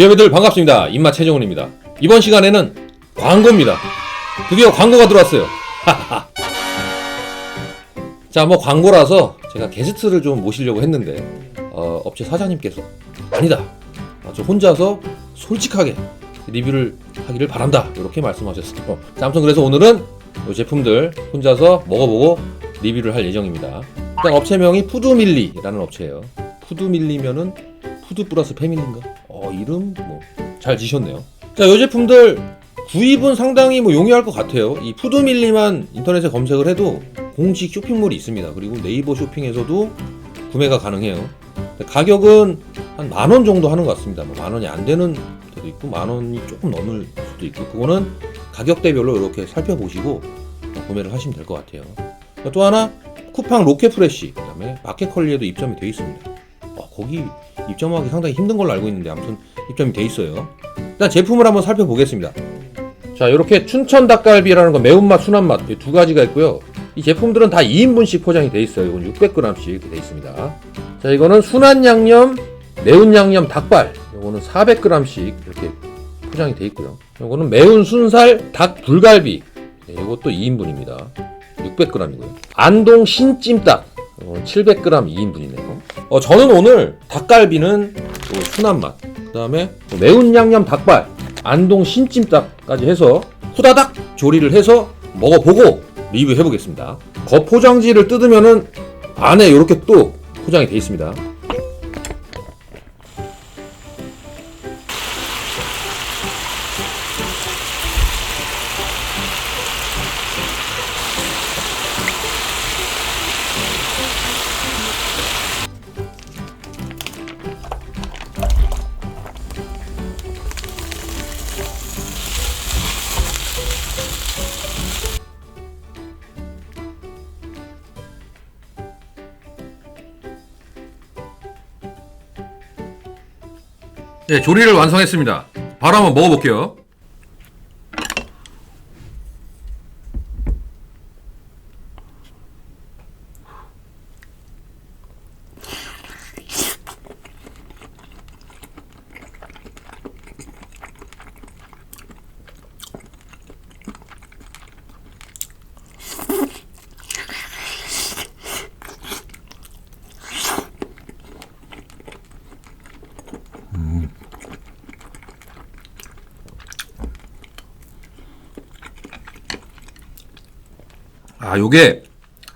주여배들 반갑습니다. 입맛 최정훈입니다. 이번 시간에는 광고입니다. 드디어 광고가 들어왔어요. 자, 뭐 광고라서 제가 게스트를 좀 모시려고 했는데 어, 업체 사장님께서 아니다. 어, 저 혼자서 솔직하게 리뷰를 하기를 바란다. 이렇게 말씀하셨어요. 자, 아무튼 그래서 오늘은 이 제품들 혼자서 먹어보고 리뷰를 할 예정입니다. 일단 업체명이 푸드밀리라는 업체예요. 푸드밀리면은 푸드 플러스 패밀리인가? 어 이름 뭐잘 지셨네요. 자, 이 제품들 구입은 상당히 뭐 용이할 것 같아요. 이 푸드밀리만 인터넷에 검색을 해도 공식 쇼핑몰이 있습니다. 그리고 네이버 쇼핑에서도 구매가 가능해요. 가격은 한 만 원 정도 하는 것 같습니다. 뭐 만 원이 안 되는 데도 있고 만 원이 조금 넘을 수도 있고 그거는 가격대별로 이렇게 살펴보시고 구매를 하시면 될 것 같아요. 또 하나 쿠팡 로켓프레시 그다음에 마켓컬리에도 입점이 되어 있습니다. 어, 거기 입점하기 상당히 힘든 걸로 알고 있는데 아무튼 입점이 돼 있어요. 일단 제품을 한번 살펴보겠습니다. 자, 이렇게 춘천 닭갈비라는 거 매운맛, 순한맛 이두 가지가 있고요. 이 제품들은 다 2인분씩 포장이 돼 있어요. 이건 600g씩 이렇게 돼 있습니다. 자, 이거는 순한 양념, 매운 양념 닭발. 이거는 400g씩 이렇게 포장이 돼 있고요. 이거는 매운 순살 닭 불갈비. 네, 이것도 2인분입니다. 600g이고요. 안동 신찜닭. 이거는 700g 2인분이네요. 어, 저는 오늘 닭갈비는 또 순한 맛, 그 다음에 매운 양념 닭발, 안동 신찜닭까지 해서 후다닥 조리를 해서 먹어보고 리뷰해 보겠습니다. 겉 포장지를 뜯으면은 안에 이렇게 또 포장이 돼 있습니다. 네, 조리를 완성했습니다. 바로 한번 먹어볼게요. 아, 요게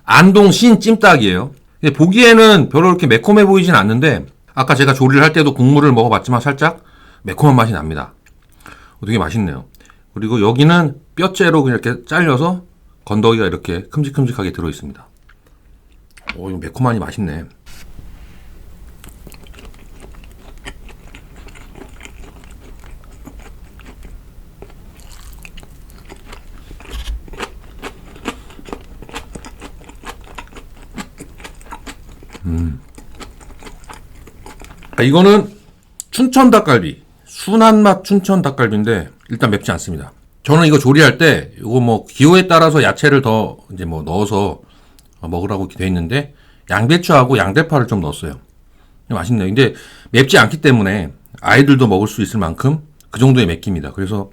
안동 신 찜닭이에요. 근데 보기에는 별로 그렇게 매콤해 보이진 않는데 아까 제가 조리를 할 때도 국물을 먹어봤지만 살짝 매콤한 맛이 납니다. 어, 되게 맛있네요. 그리고 여기는 뼈째로 그냥 이렇게 잘려서 건더기가 이렇게 큼직큼직하게 들어 있습니다. 오, 이거 매콤하니 맛있네. 이거는 춘천 닭갈비. 순한 맛 춘천 닭갈비인데 일단 맵지 않습니다. 저는 이거 조리할 때 이거 뭐 기호에 따라서 야채를 더 이제 뭐 넣어서 먹으라고 돼 있는데 양배추하고 양대파를 좀 넣었어요. 맛있네요. 근데 맵지 않기 때문에 아이들도 먹을 수 있을 만큼 그 정도의 맵기입니다. 그래서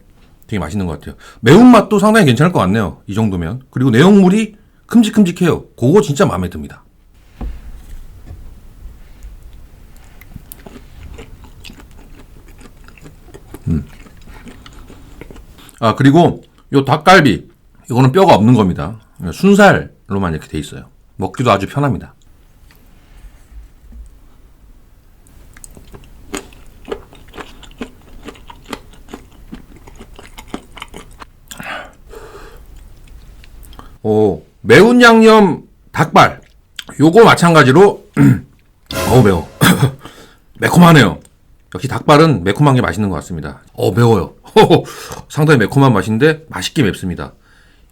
되게 맛있는 것 같아요. 매운맛도 상당히 괜찮을 것 같네요. 이 정도면. 그리고 내용물이 큼직큼직해요. 그거 진짜 마음에 듭니다. 아, 그리고 요 닭갈비. 이거는 뼈가 없는 겁니다. 순살로만 이렇게 돼 있어요. 먹기도 아주 편합니다. 오, 매운 양념 닭발. 요거 마찬가지로, 어우, 매워. 매콤하네요. 역시 닭발은 매콤한 게 맛있는 것 같습니다. 어, 매워요. 상당히 매콤한 맛인데 맛있게 맵습니다.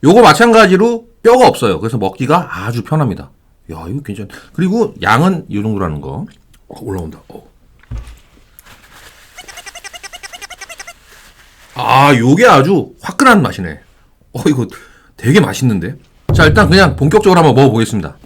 요거 마찬가지로 뼈가 없어요. 그래서 먹기가 아주 편합니다. 야, 이거 괜찮. 그리고 양은 이 정도라는 거. 어, 올라온다. 어. 아, 요게 아주 화끈한 맛이네. 어, 이거 되게 맛있는데. 자, 일단 그냥 본격적으로 한번 먹어보겠습니다.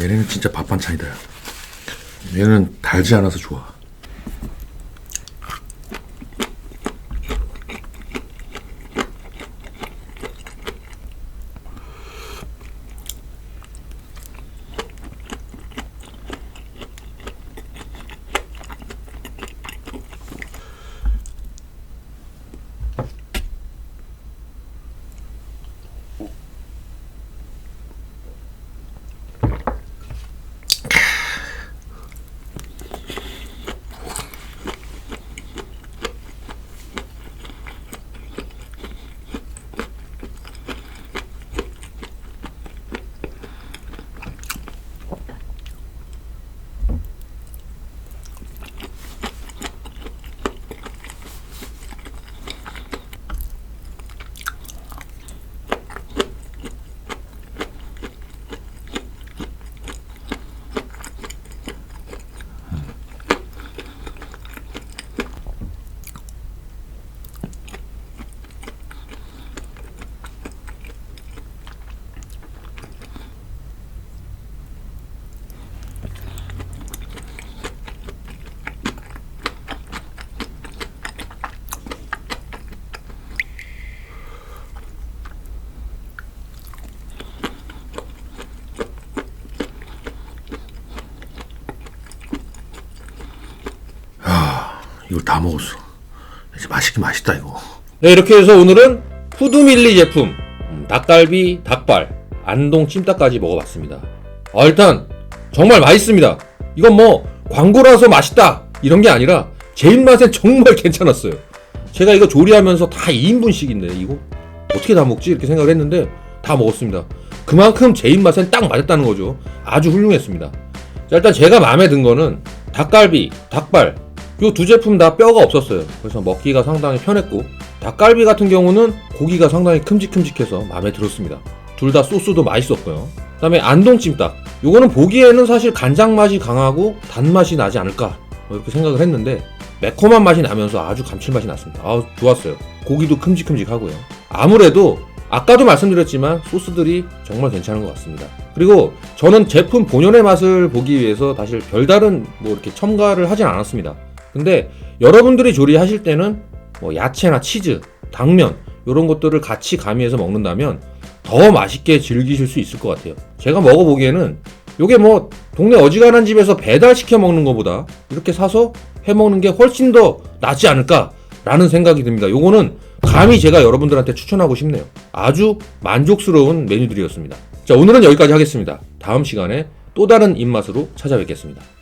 얘네는 진짜 밥 반찬이다. 얘는 달지 않아서 좋아. 이걸 다 먹었어. 이제 맛있긴 맛있다 이거. 네 이렇게 해서 오늘은 푸드밀리 제품 음, 닭갈비, 닭발, 안동 찜닭까지 먹어봤습니다. 아, 일단 정말 맛있습니다. 이건 뭐 광고라서 맛있다 이런 게 아니라 제 입맛엔 정말 괜찮았어요. 제가 이거 조리하면서 다 2인분씩인데 이거 어떻게 다 먹지 이렇게 생각을 했는데 다 먹었습니다. 그만큼 제 입맛엔 딱 맞았다는 거죠. 아주 훌륭했습니다. 자, 일단 제가 마음에 든 거는 닭갈비, 닭발 요두 제품 다 뼈가 없었어요. 그래서 먹기가 상당히 편했고 닭갈비 같은 경우는 고기가 상당히 큼직큼직해서 마음에 들었습니다. 둘 다 소스도 맛있었고요. 그 다음에 안동찜닭 요거는 보기에는 사실 간장 맛이 강하고 단맛이 나지 않을까 뭐 이렇게 생각을 했는데 매콤한 맛이 나면서 아주 감칠맛이 났습니다. 아 좋았어요. 고기도 큼직큼직하고요. 아무래도 아까도 말씀드렸지만 소스들이 정말 괜찮은 것 같습니다. 그리고 저는 제품 본연의 맛을 보기 위해서 사실 별다른 뭐 이렇게 첨가를 하진 않았습니다. 근데 여러분들이 조리하실 때는 뭐 야채나 치즈, 당면 이런 것들을 같이 가미해서 먹는다면 더 맛있게 즐기실 수 있을 것 같아요. 제가 먹어보기에는 이게 뭐 동네 어지간한 집에서 배달시켜 먹는 것보다 이렇게 사서 해 먹는 게 훨씬 더 낫지 않을까라는 생각이 듭니다. 요거는 감히 제가 여러분들한테 추천하고 싶네요. 아주 만족스러운 메뉴들이었습니다. 자, 오늘은 여기까지 하겠습니다. 다음 시간에 또 다른 입맛으로 찾아뵙겠습니다.